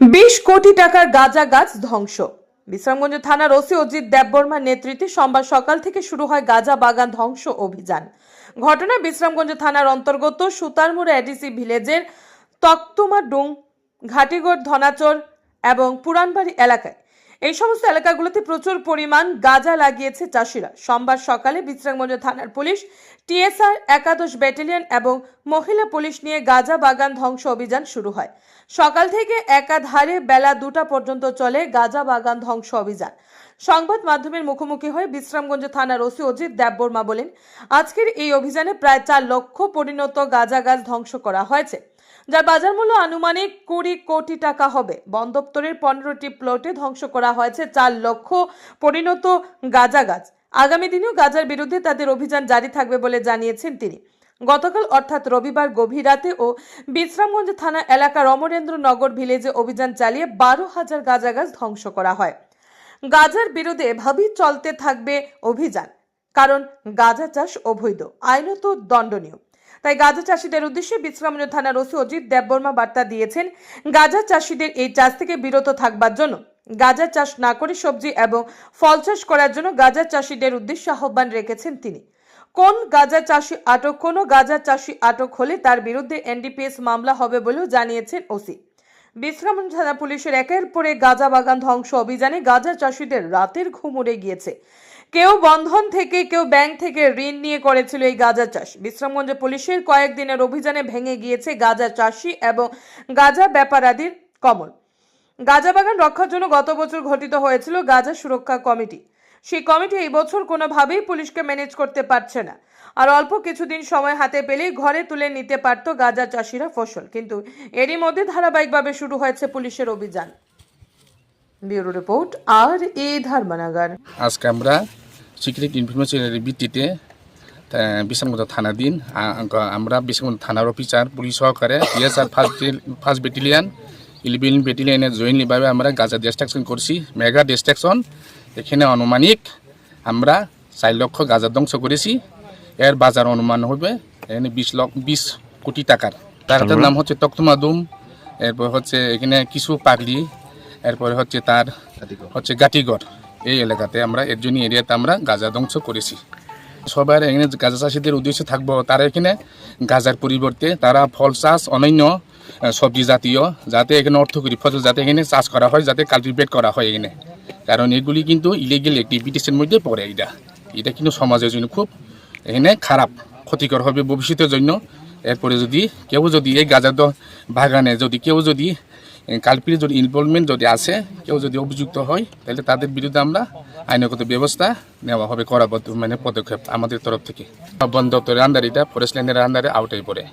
বিশ কোটি টাকার গাঁজা গাছ ধ্বংস। বিশ্রামগঞ্জ থানার ওসি অজিত দেববর্মার নেতৃত্বে সোমবার সকাল থেকে শুরু হয় গাঁজা বাগান ধ্বংস অভিযান। ঘটনায় বিশ্রামগঞ্জ থানার অন্তর্গত সুতারমুড়া এডিসি ভিলেজের তক্তমা ডুং ঘাটিগড়, ধনাচর এবং পুরানবাড়ি এলাকায়। এই সমস্ত এলাকাগুলোতে প্রচুর পরিমাণ গাঁজা লাগিয়েছে চাষিরা। সোমবার সকালে বিশ্রামগঞ্জ থানার পুলিশ, টিএসআর একাদশ ব্যাটালিয়ন এবং মহিলা পুলিশ নিয়ে গাঁজা বাগান ধ্বংস অভিযান শুরু হয়। সকাল থেকে একাধারে বেলা দুটা পর্যন্ত চলে গাঁজা বাগান ধ্বংস অভিযান। সংবাদ মাধ্যমের মুখোমুখি হয়ে বিশ্রামগঞ্জ থানার ওসি অজিত দেববর্মা বলেন, আজকের এই অভিযানে প্রায় চার লক্ষ পরিণত গাঁজা গাছ ধ্বংস করা হয়েছে, যার বাজার মূল্য আনুমানিক কুড়ি কোটি টাকা হবে। বন দপ্তরের পনেরোটি প্লটে ধ্বংস করা হয়েছে চার লক্ষ পরিণত গাঁজা গাছ। আগামী দিনেও গাজার বিরুদ্ধে তাদের অভিযান জারি থাকবে বলে জানিয়েছেন তিনি। গতকাল অর্থাৎ রবিবার গভীর রাতে ও বিশ্রামগঞ্জ থানা এলাকার অমরেন্দ্রনগর ভিলেজে অভিযান চালিয়ে বারো হাজার গাঁজা গাছ ধ্বংস করা হয়। গাজার বিরুদ্ধে ভাবি চলতে থাকবে অভিযান। কারণ গাঁজা চাষ অবৈধ, আইনত দণ্ডনীয়। তাই গাঁজা চাষিদের উদ্দেশ্যে বিশ্রামগঞ্জ থানার ওসি অজিত দেববর্মা বার্তা দিয়েছেন, গাঁজা চাষিদের এই চাষ থেকে বিরত থাকবার জন্য। গাঁজা চাষ না করে সবজি এবং ফল চাষ করার জন্য গাঁজা চাষিদের উদ্দেশ্যে আহ্বান রেখেছেন তিনি। কোন গাঁজা চাষি আটক, কোনো গাঁজা চাষি আটক হলে তার বিরুদ্ধে এনডিপিএস মামলা হবে বলেও জানিয়েছেন ওসি। বিশ্রামগঞ্জ থানা পুলিশের একের পরে গাঁজা বাগান ধ্বংস অভিযানে গাঁজা চাষিদের রাতের ঘুম উড়ে গিয়েছে। কেউ বন্ধন থেকে, কেউ ব্যাংক থেকে ঋণ নিয়ে করেছিল এই গাঁজা চাষ। বিশ্রামগঞ্জ পুলিশের কয়েকদিনের অভিযানে ভেঙে গিয়েছে গাঁজা চাষি এবং গাঁজা ব্যাপারাদির কমল। গাঁজা বাগান রক্ষার জন্য গত বছর গঠিত হয়েছিল গাঁজা সুরক্ষা কমিটি। সেই কমিটি এই বছর কোনোভাবেই পুলিশকে ম্যানেজ করতে পারছে না। আর অল্প কিছুদিন সময় হাতে পেলেই ঘরে তুলে নিতে পারত গাঁজা চাষিরা ফসল। কিন্তু এরই মধ্যে ধারাবাহিকভাবে শুরু হয়েছে পুলিশের অভিযান। ব্যুরো রিপোর্ট, আর এ ধর্মনগর। আজকে আমরা সিক্রেট ইনফরমেশনের ভিত্তিতে বিশালগঞ্জ থানা দিন আমরা বিশালগঞ্জ থানার অফিসার, পুলিশ সহকারে ESR first first battalion, eleven ব্যাটালিয়ানের জয়েন্টলিভাবে আমরা গাজা ডিস্ট্রাকশন করছি, মেগা ডিস্ট্রাকশন এখানে আনুমানিক আমরা চার লক্ষ গাজা ধ্বংস করেছি। এর বাজার অনুমান হবে এখানে বিশ লক্ষ বিশ কোটি টাকার। তার নাম হচ্ছে তক্তমাদুম এরপর হচ্ছে এখানে কিছু পাগলি এরপরে হচ্ছে তার হচ্ছে গাটিগড় এই এলাকাতে আমরা এর জন্য এরিয়াতে আমরা গাঁজা ধ্বংস করেছি। সবার এখানে গাঁজা চাষিদের উদ্দেশ্য থাকব তারা এখানে গাঁজার পরিবর্তে তারা ফল চাষ অনন্য সবজি জাতীয় যাতে এখানে অর্থকরী ফসল যাতে এখানে চাষ করা হয় যাতে কাল্টিভেট করা হয় এখানে। কারণ এগুলি কিন্তু ইলিগেল অ্যাক্টিভিটিসের মধ্যে পড়ে এটা এটা কিন্তু সমাজের জন্য খুব এখানে খারাপ, ক্ষতিকর হবে ভবিষ্যতের জন্য। এরপরে যদি কেউ যদি এই গাঁজা দ- বাগানে যদি কেউ যদি কালপির যদি ইনভলভমেন্ট যদি আসে, কেউ যদি অভিযুক্ত হয়, তাহলে তাদের বিরুদ্ধে আমরা আইনগত ব্যবস্থা নেওয়া হবে, করা মানে পদক্ষেপ আমাদের তরফ থেকে। বন দপ্তরের আন্ডার এটা ফরেস্ট ল্যান্ডের আন্ডারে আউটাই পড়ে।